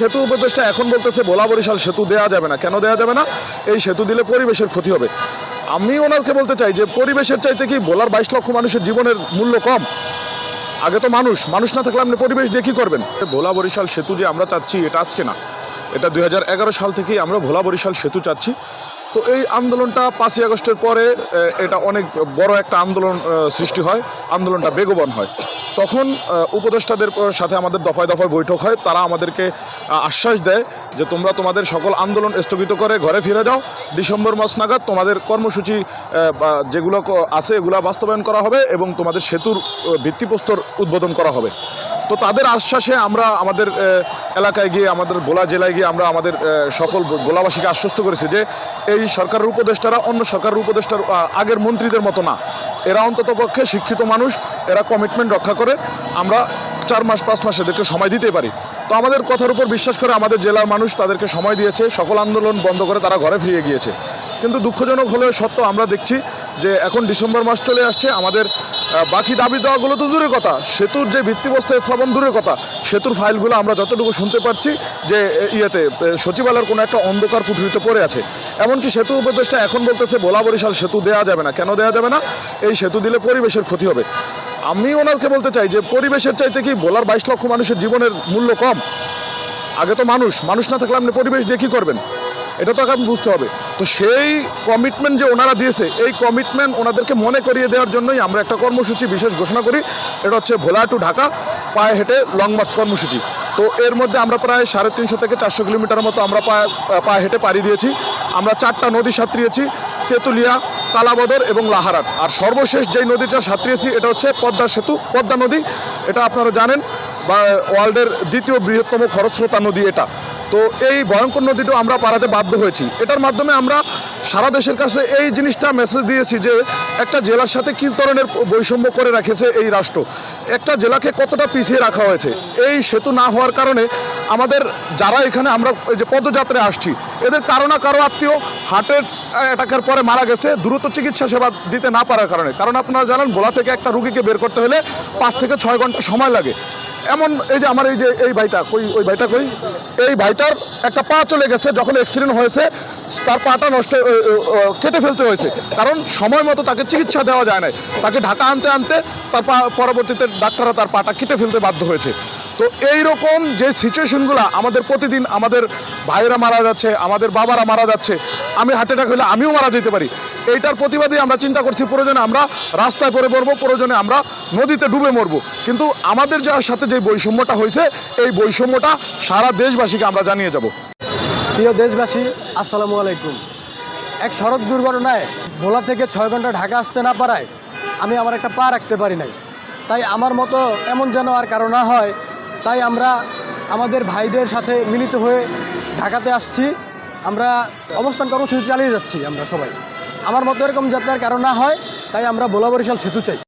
সেতু উপদেষ্টা এখন বলতেছে, ভোলা বরিশাল সেতু দেওয়া যাবে না। কেন দেওয়া যাবে না? এই সেতু দিলে পরিবেশের ক্ষতি হবে। আমি ওনাকে বলতে চাই যে, পরিবেশের চাইতে কি ভোলার বাইশ লক্ষ মানুষের জীবনের মূল্য কম? আগে তো মানুষ মানুষ না থাকলে আপনি পরিবেশ দিয়ে কি করবেন? ভোলা বরিশাল সেতু যে আমরা চাচ্ছি, এটা আজকে না। এটা দুই হাজার এগারো সাল থেকেই আমরা ভোলা বরিশাল সেতু চাচ্ছি। তো এই আন্দোলনটা পাঁচই আগস্টের পরে এটা অনেক বড় একটা আন্দোলন সৃষ্টি হয়। আন্দোলনটা বেগবান হয়। তখন উপদেষ্টাদের সাথে আমাদের দফায় দফায় বৈঠক হয়। তারা আমাদেরকে আশ্বাস দেয় যে তোমরা তোমাদের সকল আন্দোলন স্থগিত করে ঘরে ফিরে যাও। ডিসেম্বর মাস নাগাদ তোমাদের কর্মসূচি যেগুলো আছে এগুলো বাস্তবায়ন করা হবে এবং তোমাদের সেতুর ভিত্তিপ্রস্তর উদ্বোধন করা হবে। তো তাদের আশ্বাসে আমরা আমাদের এলাকায় গিয়ে, আমাদের ভোলা জেলায় গিয়ে আমরা আমাদের সকল ভোলাবাসীকে আশ্বস্ত করেছি যে এই সরকারের উপদেষ্টারা অন্য সরকারের উপদেষ্টার আগের মন্ত্রীদের মতো না। এরা অন্তত পক্ষে শিক্ষিত মানুষ, এরা কমিটমেন্ট রক্ষা করে। আমরা চার মাস, পাঁচ মাস এদেরকে সময় দিতে পারি। তো আমাদের কথার উপর বিশ্বাস করে আমাদের জেলার মানুষ তাদেরকে সময় দিয়েছে, সকল আন্দোলন বন্ধ করে তারা ঘরে ফিরে গিয়েছে। কিন্তু দুঃখজনক হলেও সত্য আমরা দেখছি যে এখন ডিসেম্বর মাস চলে আসছে, আমাদের বাকি দাবি দেওয়াগুলো তো দূরের কথা। সেতুর যে ভিত্তিবস্তা স্থাপন দূরের কথা। সেতুর ফাইলগুলো আমরা যতটুকু শুনতে পারছি যে ইয়েতে সচিবালয়ের কোনো একটা অন্ধকার কুঠুরিতে পড়ে আছে। এমনকি সেতু উপদেষ্টা এখন বলতেছে, ভোলা বরিশাল সেতু দেওয়া যাবে না। কেন দেওয়া যাবে না? এই সেতু দিলে পরিবেশের ক্ষতি হবে। আমি ওনাকে বলতে চাই যে, পরিবেশের চাইতে কি ভোলার বাইশ লক্ষ মানুষের জীবনের মূল্য কম? আগে তো মানুষ মানুষ না থাকলে আপনি পরিবেশ দিয়ে কী করবেন? এটা তো আগে বুঝতে হবে। তো সেই কমিটমেন্ট যে ওনারা দিয়েছে, এই কমিটমেন্ট ওনাদেরকে মনে করিয়ে দেওয়ার জন্যই আমরা একটা কর্মসূচি বিশেষ ঘোষণা করি। এটা হচ্ছে ভোলা টু ঢাকা, পায়ে হেঁটে লং মার্চ কর্মসূচি। তো এর মধ্যে আমরা প্রায় সাড়ে তিনশো থেকে চারশো কিলোমিটার মতো আমরা পায়ে পায়ে হেঁটে পাড়ি দিয়েছি। আমরা চারটা নদী সাঁতরিয়েছি, তেঁতুলিয়া কালাবদর এবং লাহারাট আর সর্বশেষ যেই নদীটা সাঁতরিয়েছি, এটা হচ্ছে পদ্মা সেতু, পদ্মা নদী। এটা আপনারা জানেন, বা ওয়ার্ল্ডের দ্বিতীয় বৃহত্তম খরস্রোতা নদী এটা। তো এই ভয়ঙ্কর নদীটাও আমরা পারাতে বাধ্য হয়েছি। এটার মাধ্যমে আমরা সারা দেশের কাছে এই জিনিসটা মেসেজ দিয়েছি যে একটা জেলার সাথে কী ধরনের বৈষম্য করে রেখেছে এই রাষ্ট্র। একটা জেলাকে কতটা পিছিয়ে রাখা হয়েছে? এই সেতু না হওয়ার কারণে আমাদের যারা এখানে আমরা যে পদযাত্রায় আসছি, এদের কারও না কারও আত্মীয় হার্টের অ্যাটাকের পরে মারা গেছে, দ্রুত চিকিৎসা সেবা দিতে না পারার কারণে। কারণ আপনারা জানেন ভোলা থেকে একটা রুগীকে বের করতে হলে পাঁচ থেকে ছয় ঘণ্টা সময় লাগে। এমন এই যে আমার এই যে এই ভাইটা, কই, ওই ভাইটা কই? এই ভাইটার একটা পা চলে গেছে যখন অ্যাক্সিডেন্ট হয়েছে, তার পাটা নষ্ট কেটে ফেলতে হয়েছে। কারণ সময় মতো তাকে চিকিৎসা দেওয়া যায় না তাকে ঢাকা আনতে আনতে তার পরবর্তীতে ডাক্তাররা তার পাটা কেটে ফেলতে বাধ্য হয়েছে। তো এই রকম যে সিচুয়েশনগুলো আমাদের প্রতিদিন আমাদের ভাইয়েরা মারা যাচ্ছে, আমাদের বাবারা মারা যাচ্ছে, আমি হার্ট অ্যাটাক হলে আমিও মারা যেতে পারি। এইটার প্রতিবাদে আমরা চিন্তা করছি, প্রয়োজনে আমরা রাস্তায় পড়ে মরবো, প্রয়োজনে আমরা নদীতে ডুবে মরবো। কিন্তু আমাদের যার সাথে যে বৈষম্যটা হয়েছে, এই বৈষম্যটা সারা দেশবাসীকে আমরা জানিয়ে যাব। প্রিয় দেশবাসী, আসসালামু আলাইকুম। এক সড়ক দুর্ঘটনায় ভোলা থেকে ছয় ঘণ্টা ঢাকা আসতে না পারায় আমি আমার একটা পা রাখতে পারি নাই। তাই আমার মতো এমন যেন আর কারও না হয় তাই আমরা আমাদের ভাইদের সাথে মিলিত হয়ে ঢাকাতে আসছি। আমরা অবস্থান কর্মসূচি চালিয়ে যাচ্ছি আমরা সবাই। আমার মতো এরকম যাত্রার কারণ না হয়, তাই আমরা বোলা বরিশাল সেতু চাই।